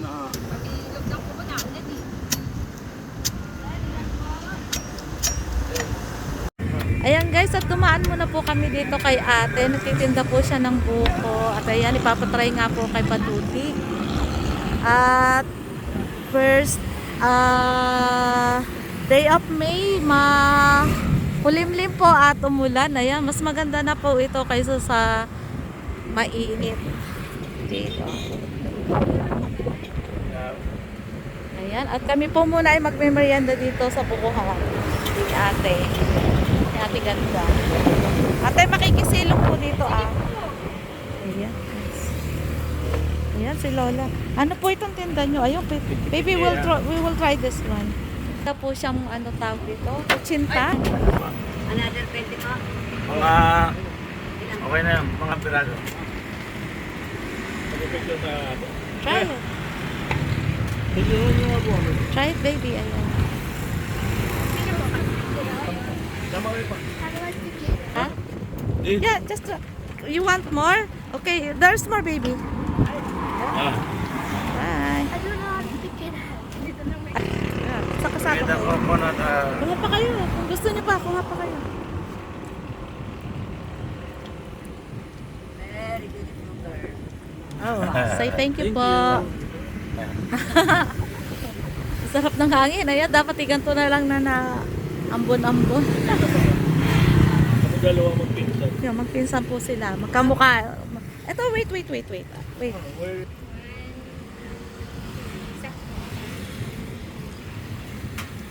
ano. Ayan guys, at dumaan muna po kami dito kay ate. Nagtitinda po siya ng buko. At ayan, ipapatry nga po kay Patuti. At first ah, day of May, ma kulimlim po at umulan. Ayan, mas maganda na po ito kaysa sa mainit. Dito. Ayan, at kami po muna ay magme-merienda dito sa bukuhan. Ni ate. Ni ate ganda. Ate, makikisilong po dito ah. Ayan. Ayan si Lola. Ano po itong tinda nyo? Ayun, baby, baby we'll try, we will try this one. Ito po siyang ano tawag dito? Kuchinta? Another 20 po. Mga, okay na yan, mga pirado. Try it. Try it, baby. Ayan. Ha? Yeah, just uh, you want more? Okay, there's more, baby. Ah, Bye. I don't know how to pick it up. Yeah, Saka-saka kita kayo. ko po na ah, Kuha pa kayo. Kung gusto niyo pa, kuha pa kayo. Very beautiful girl. Oh, say thank you po. Sarap ng hangin. Ayan, dapat iganto na lang na na ambon-ambon. dalawa magpinsan. Yung magpinsan po sila. Magkamukha. Ito, wait, wait, wait, wait. Wait.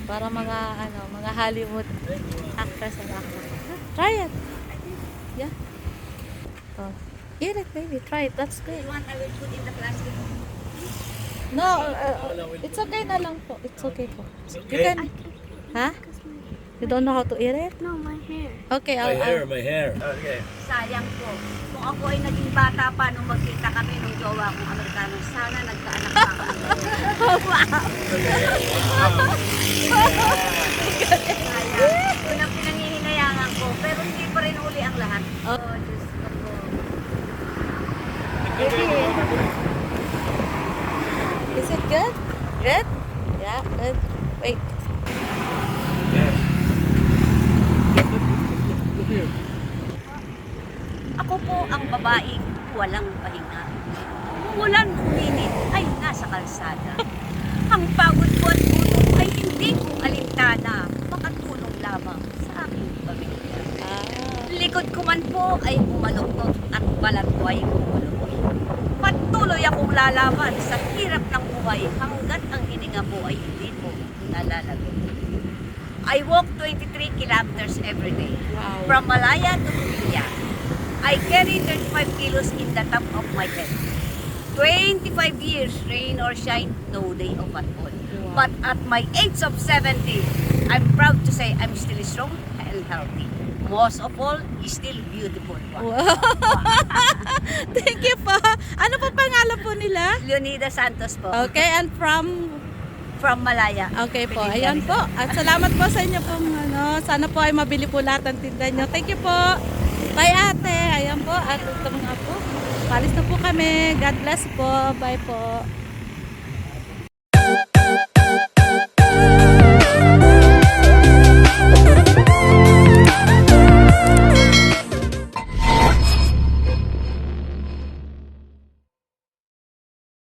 Para mga, ano, mga Hollywood actress and actors. Try it. Yeah. Oh. Eat it, baby. Try it. That's good. You want I will put in the plastic? No, uh, it's okay na lang po. It's okay po. You can, ha? You don't know how to eat it? No, my hair. Okay, I'll, I'll, my hair. Okay. Sayang po. Kung ako ay naging bata pa nung magkita kami nung jowa kong Amerikano, sana nagkaanak pa kami. Sayang. Yun ang pinangihinayangan ko. Pero hindi pa rin uli ang lahat. Oh. Oh, Diyos ko po. Good? Good? Yeah, good. Wait. Ako po ang babaeng walang pahinga. Umulan, uminit, ay nasa kalsada. ang pagod ko at gutom ay hindi ko alintana. Makatulong lamang sa aking pamilya. Ah. Likod ko man po ay umaluktot at balat ko ay. Patuloy akong lalaban sa hirap ng buhay hanggat ang hininga po ay hindi po nalalagot. I walk 23 kilometers every day. Wow. From Malaya to Pilla. I carry 35 kilos in the top of my head. 25 years, rain or shine, no day off at all. But at my age of 70, I'm proud to say I'm still strong and healthy. Most of all, still beautiful. Wow. Thank you po. Ano po pangalan po nila? Leonida Santos po, Okay, and from from Malaya. Okay po, Pilipinas. ayan po. At salamat po sa inyo po. Ano, sana po ay mabili po lahat ng tinda nyo. Thank you po. Bye ate. Ayan po. At ito mga po. Palis na po kami. God bless po. Bye po.